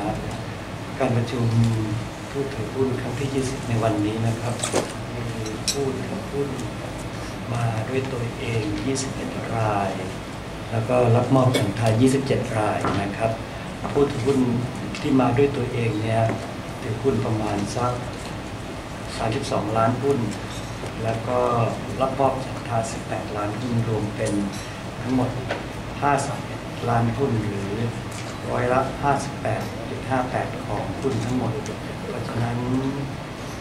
ครับการประชุมผู้ถือหุ้นครั้งที่ 20 ในวันนี้นะครับ มีผู้ถือหุ้นมาด้วยตัวเอง 21 ราย แล้วก็รับมอบอย่างไทย27 รายนะครับ ผู้ถือหุ้นที่มาด้วยตัวเองเนี่ยถือหุ้นประมาณสัก 32 ล้านหุ้น แล้วก็รับมอบจากทาย 18 ล้านหุ้นรวมเป็นทั้งหมด50ล้านหุ้นหรือ ร้อยละ 58.58 ของหุ้นทั้งหมด เพราะฉะนั้น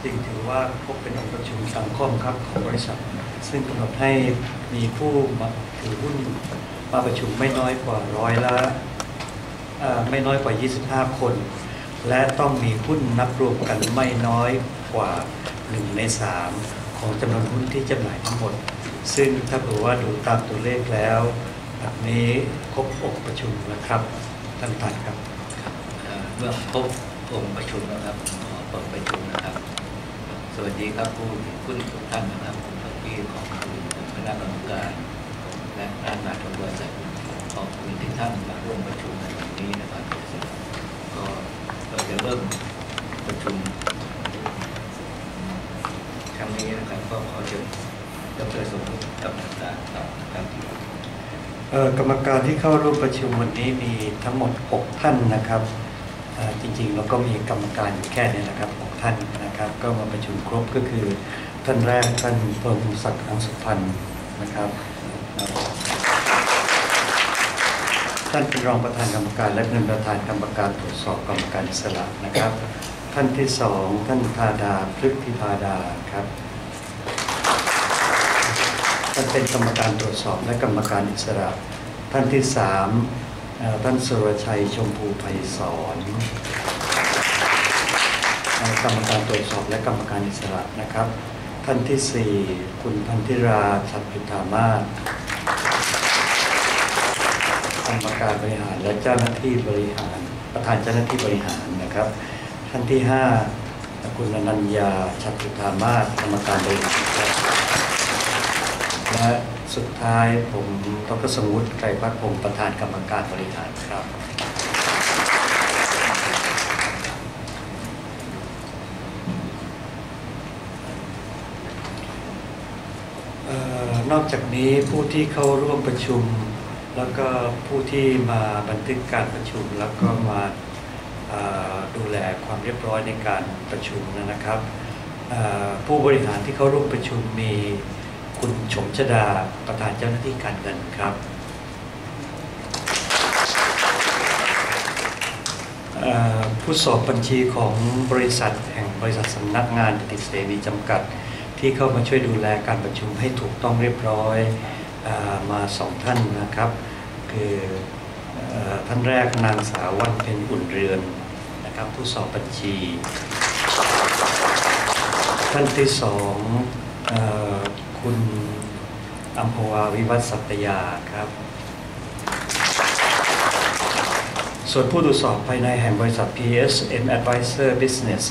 จึงถือว่าพบเป็นองค์ประชุมสังคมครับของบริษัท ซึ่งกำหนดให้มีผู้มาถือหุ้นมาประชุมไม่น้อยกว่าร้อยละไม่น้อยกว่า 25 คน และต้องมีหุ้นนับรวมกันไม่น้อยกว่า 1 ใน 3 ของจำนวนหุ้นที่จำหน่ายทั้งหมด ซึ่งถ้าเผื่อว่าดูตามตัวเลขแล้วแบบนี้ครบองค์ประชุมนะครับ ท่านประธานครับเมื่อพบองค์ประชุมนะครับขอเปิดประชุมนะครับ สวัสดีครับผู้ถือหุ้นทุกท่านนะครับผมที่ของคณะกรรมการ และหน้างานของบริษัทขอบคุณที่ท่านมาร่วมประชุมในวันนี้นะครับก็เราจะเริ่มประชุมครั้งนี้นะครับก็ขอเชิญดรสมมุติกำลังการต่อนะครับเอ่อ กรรมการที่เข้าร่วมประชุมวันนี้มีทั้งหมด 6 ท่านนะครับ จริงๆเราก็มีกรรมการอยู่แค่นี้นะครับ 6 ท่านนะครับ ก็มาประชุมครบก็คือ ท่านแรกท่านพลศักดิ์อังสุพันธ์นะครับท่านเป็นรองประธานกรรมการและเป็นประธานกรรมการตรวจสอบกรรมการอิสระนะครับ ท่านที่สองท่านธาดาพฤกพิพาดาครับ ท่านเป็นกรรมการตรวจสอบและกรรมการอิสระ ท่านที่สามท่านสุรชัยชมพูไพศรเอ่อกรรมการตรวจสอบและกรรมการอิสระนะครับ ท่านที่สี่คุณพันธิราชัดพิธามาศกรรมการบริหารและเจ้าหน้าที่บริหาร ประธานเจ้าหน้าที่บริหารนะครับ ท่านที่ห้าคุณอนัญญาชัดพิธามาศกรรมการบริหารครับ และสุดท้ายผมดรสมุทรไกรพัฒน์พงศ์ประธานกรรมการบริหารครับออนอกจากนี้ผู้ที่เข้าร่วมประชุม แล้วก็ผู้ที่มาบันทึกการประชุม แล้วก็มาดูแลความเรียบร้อยในการประชุมนะครับ ผู้บริหารที่เข้าร่วมประชุมมี คุณชมชดาประธานเจ้าหน้าที่การเงินครับผู้สอบบัญชีของบริษัทแห่งบริษัทสำนักงานปฏิเสรีจำกัด ที่เข้ามาช่วยดูแลการประชุมให้ถูกต้องเรียบร้อยอมาสองท่านนะครับ คืออท่านแรกนางสาววันเพ็ญอุ่นเรือนนะครับผู้สอบบัญชี ท่านที่สองอ คุณอัมพวาวิวัฒน์สัตยาครับ ส่วนผู้ตรวจสอบภายในแห่งบริษัท PSM Advisor Business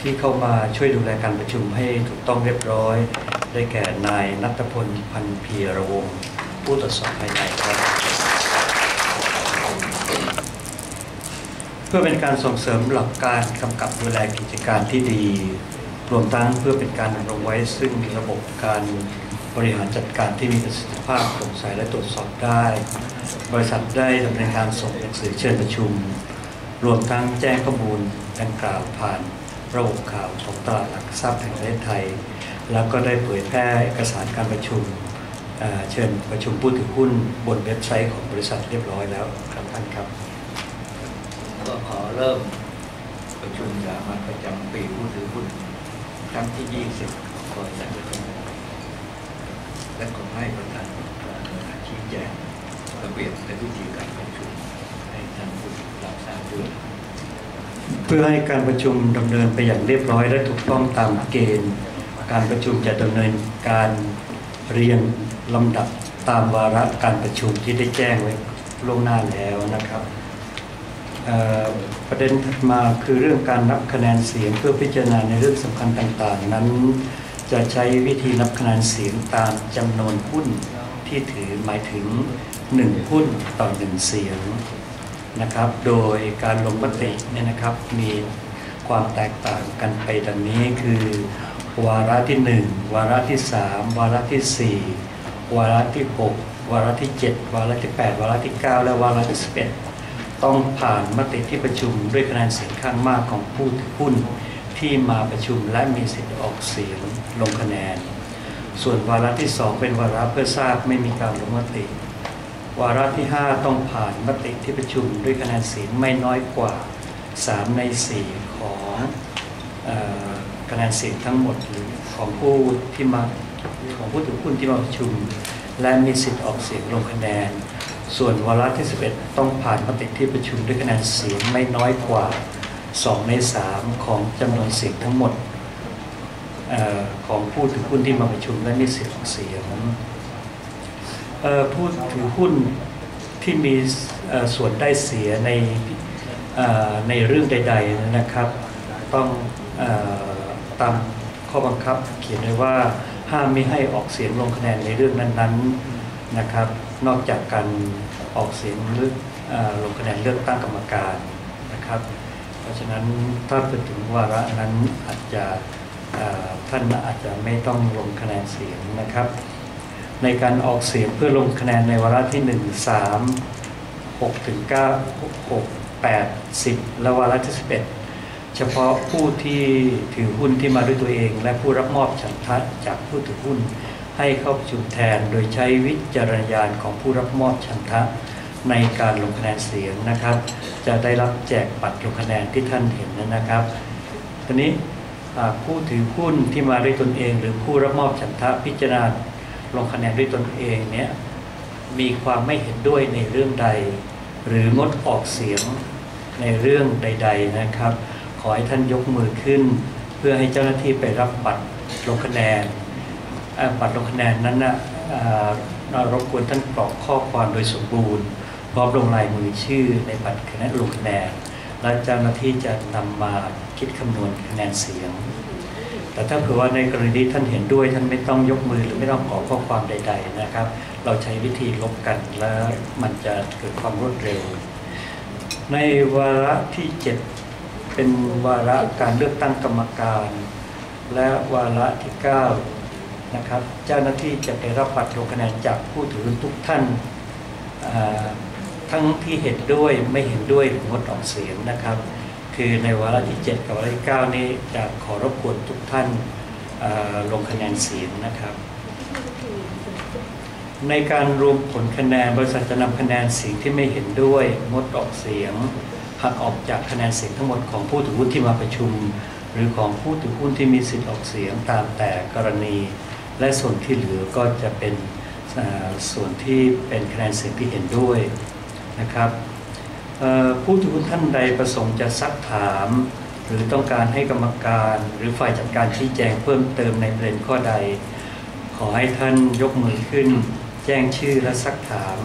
ที่เข้ามาช่วยดูแลการประชุมให้ถูกต้องเรียบร้อย ได้แก่นายนัทพลพันธ์พีรวง ผู้ตรวจสอบภายในครับ เพื่อเป็นการส่งเสริมหลักการกำกับดูแลกิจการที่ดี รวมทั้งเพื่อเป็นการดำรงไว้ ซึ่งระบบการบริหารจัดการที่มีประสิทธิภาพโปร่งใสและตรวจสอบได้ บริษัทได้ดำเนินการส่งหนังสือเชิญประชุม รวมทั้งแจ้งข้อมูลดังกล่าวผ่านระบบข่าวของตลาดหลักทรัพย์แห่งประเทศไทย แล้วก็ได้เผยแพร่เอกสารการประชุมเเชิญประชุมผู้ถือหุ้นบนเว็บไซต์ของบริษัทเรียบร้อยแล้วครับท่านครับ ก็ขอเริ่มประชุมสามัญประจำปีผู้ถือหุ้น ครั้งที่20ของบริษัทประชุมและขอให้ประธานชี้แจงระเบียบและวิธีการประชุมให้ท่านผู้รับทราบด้วยเพื่อให้การประชุมดำเนินไปอย่างเรียบร้อยและถูกต้องตามเกณฑ์ การประชุมจะดำเนินการเรียงลำดับตามวาระการประชุมที่ได้แจ้งไว้ล่วงหน้าแล้วนะครับ ประเด็นถัดมาคือเรื่องการนับคะแนนเสียงเพื่อพิจารณาในเรื่องสำคัญต่างๆ นั้น จะใช้วิธีนับคะแนนเสียงตามจำนวนหุ้นที่ถือหมายถึง 1 หุ้นต่อ 1 เสียงนะครับ โดยการลงมติเนี่ยนะครับมีความแตกต่างกันไปดังนี้คือ วาระที่ 1 วาระที่ 3 วาระที่ 4 วาระที่ 6 วาระที่ 7 วาระที่ 8 วาระที่ 9 และวาระที่ 11 ต้องผ่านมติที่ประชุมด้วยคะแนนเสียงข้างมากของผู้ถือหุ้นที่มาประชุมและมีสิทธิ์ออกเสียงลงคะแนน ส่วนวาระที่ 2 เป็นวาระเพื่อทราบไม่มีการลงมติ วาระที่ 5 ต้องผ่านมติที่ประชุมด้วยคะแนนเสียงไม่น้อยกว่า 3 ใน 4 ของออคะแนนเสียงทั้งหมดหรือของผู้ที่มาของผู้ถือหุ้นที่มาประชุม และมีสิทธิ์ออกเสียงลงคะแนน ส่วนวาระที่ 11 ต้องผ่านมติที่ประชุมด้วยคะแนนเสียงไม่น้อยกว่า 2 ใน 3 ของจำนวนเสียงทั้งหมดออของผู้ถือหุ้นที่มาประชุมและมีสิทธิ์ออกเสียงผู้ถือหุ้นที่มีส่วนได้เสียในในเรื่องใด ๆนะครับ ต้องออตามข้อบังคับเขียนไว้ว่าห้ามไม่ให้ออกเสียงลงคะแนนในเรื่องนั้น ๆนะครับ นอกจากการออกเสียงเลือกลงคะแนนเลือกตั้งกรรมการนะครับ เพราะฉะนั้นถ้าไปถึงวาระนั้นอาจจะท่านอาจจะไม่ต้องลงคะแนนเสียงนะครับ ในการออกเสียงเพื่อลงคะแนนในวาระที่ 1 3 6ถึง9 6 8 10 และวาระที่ 11 เฉพาะผู้ที่ถือหุ้นที่มาด้วยตัวเอง และผู้รับมอบฉันทะจากผู้ถือหุ้น ให้เข้าประชุมแทนโดยใช้วิจารณญาณของผู้รับมอบฉันทะในการลงคะแนนเสียงนะครับ จะได้รับแจกบัตรลงคะแนนที่ท่านเห็นนั้นนะครับทีนี้ผู้ถือหุ้นที่มาด้วยตนเอง หรือผู้รับมอบฉันทะพิจารณาลงคะแนนด้วยตนเองเนี่ยมีความไม่เห็นด้วยในเรื่องใด หรืองดออกเสียงในเรื่องใด ๆนะครับ ขอให้ท่านยกมือขึ้น เพื่อให้เจ้าหน้าที่ไปรับบัตรลงคะแนน บัตรลงคะแนนนั้นนะเอ่อเรบกวนท่านกรอกข้อความโดยสมบูรณ์พร้อมลงลายมือชื่อในบัตรคะแนนลงคะแนนและเจ้าหน้าที่จะนำมาคิดคำนวณคะแนนเสียง แต่ถ้าเผื่อว่าในกรณีที่ท่านเห็นด้วยท่านไม่ต้องยกมือหรือไม่ต้องขอข้อความใด ๆนะครับ เราใช้วิธีลบกันแล้วมันจะเกิดความรวดเร็ว ในวาระที่ 7 เป็นวาระการเลือกตั้งกรรมการ และวาระที่ 9 นะครับ เจ้าหน้าที่จะไปรับบัตรลงคะแนนจากผู้ถือทุกท่านทั้งที่เห็นด้วยไม่เห็นด้วยหรืองดออกเสียงนะครับ คือในวาระที่ 7 กับวาระที่ 9 นี้จะขอรบกวนทุกท่านลงคะแนนเสียงนะครับ ในการรวมผลคะแนนบริษัทจะนำคะแนนเสียงที่ไม่เห็นด้วยงดออกเสียงหักออกจากคะแนนเสียงทั้งหมดของผู้ถือหุ้นที่มาประชุม หรือของผู้ถือหุ้นที่มีสิทธิ์ออกเสียงตามแต่กรณี และส่วนที่เหลือก็จะเป็นส่วนที่เป็นคะแนนเสียงที่เห็นด้วยนะครับผู้ถือหุ้นท่านใดประสงค์จะซักถาม หรือต้องการให้กรรมการหรือฝ่ายจัดการชี้แจงเพิ่มเติมในประเด็นข้อใด ขอให้ท่านยกมือขึ้น แจ้งชื่อและซักถาม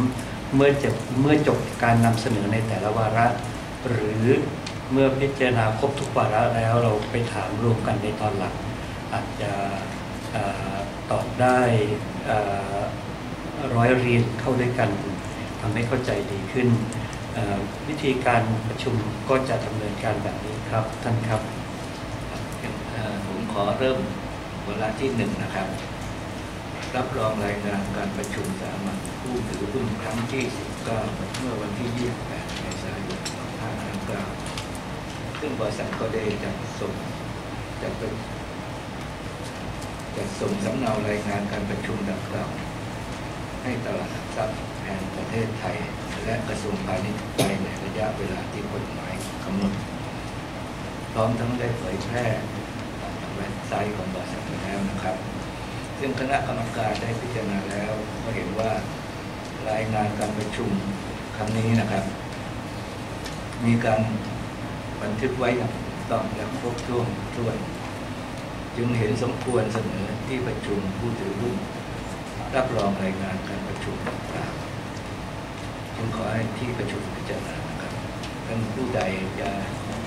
เมื่อจบเมื่อจบการนำเสนอในแต่ละวาระ หรือเมื่อพิจารณาครบทุกวาระแล้วเราไปถามรวมกันในตอนหลังอาจจะ ตอบได้ร้อยเรียนเข้าด้วยกันทำให้เข้าใจดีขึ้น วิธีการประชุมก็จะดำเนินการแบบนี้ครับท่านครับผมขอเริ่มเวลาที่หนึ่งนะครับ รับรองรายงานการประชุมสามัญผู้ถือหุ้นครั้งที่ 19 เมื่อวันที่ 28เมษายน2559ซึ่งบริษัทก็ได้จัดส่งจัดเป็น จัดส่งสำเนารายงานการประชุมดังกล่าวให้ตลาดหลักทรัพย์แห่งประเทศไทย และกระทรวงพาณิชย์ไปในระยะเวลาที่กฎหมายกำหนดพร้อมทั้งได้เผยแพร่ทางเว็บไซต์ของบริษัทแล้วนะครับ ซึ่งคณะกรรมการได้พิจารณาแล้วก็เห็นว่ารายงานการประชุมครั้งนี้นะครับ มีการบันทึกไว้อย่างต้องและครบถ้วนถ้วน จึงเห็นสมควรเสนอที่ประชุมผู้ถือหุ้นรับรองรายงานการประชุมดังกล่าวจึงขอให้ที่ประชุมพิจารณานะครับท่านผู้ใดจะ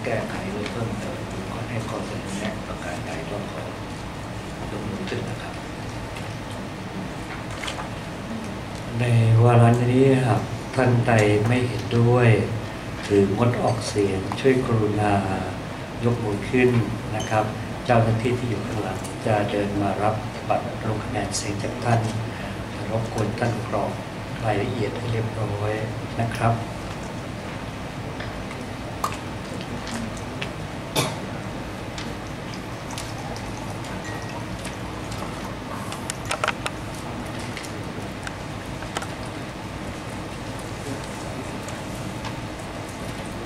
แก้ไขหรือเพิ่มเติมหรือขอให้ข้อเสนอแนะประการใดก็ขอยกมือขึ้นนะครับ ในวาระนี้หากท่านใดไม่เห็นด้วยหรืองดออกเสียงช่วยกรุณายกมือขึ้นนะครับ จ้าหน้าที่ที่อยู่ข้างหลัง จะเดินมารับบัตรลงคะแนนเสียงจากท่านรบกวนท่านกรอกรายละเอียดให้เรียบร้อยนะครับ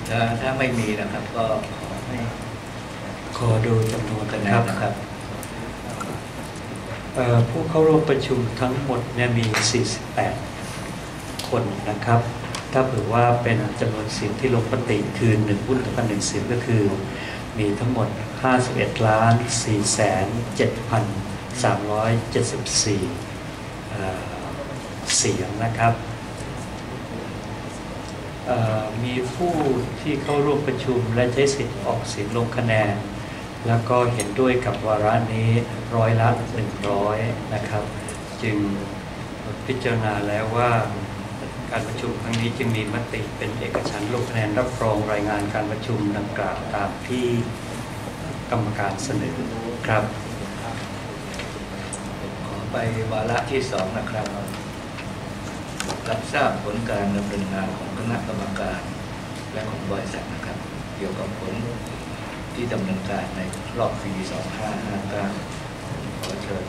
ถ้าถ้าไม่มีนะครับก็ข ขอดูจำนวนคะนะแนครันบนะครับเอ่อผู้เข้าร่วมประชุมทั้งหมดเนี่ยมี 48 คนนะครับ ถ้าเผื่อว่าเป็นจำนวนเสียงที่ลงปฏิคือ1หุ้นต่อกันหนึ่งเสียงก็คือ มีทั้งหมด 51ล้าน4แสน7,374เอ่อเสียงนะครับเอ่อมีผู้ที่เข้าร่วมประชุมและใช้สิทธิ์ออกเสียงลงคะแนน แล้วก็เห็นด้วยกับวาระนี้ร้อยละ100นะครับ จึงพิจารณาแล้วว่าการประชุมครั้งนี้จึงมีมติเป็นเอกฉันท์ลงคะแนนรับรองรายงานการประชุมดังกล่าวตามที่กรรมการเสนอครับ ขอไปวาระที่สองนะครับ รับทราบผลการดำเนินงานของคณะกรรมการ และของบริษัทนะครับ เกี่ยวกับผล ที่ดำเนินการในรอบปี 2559ขอเชิญ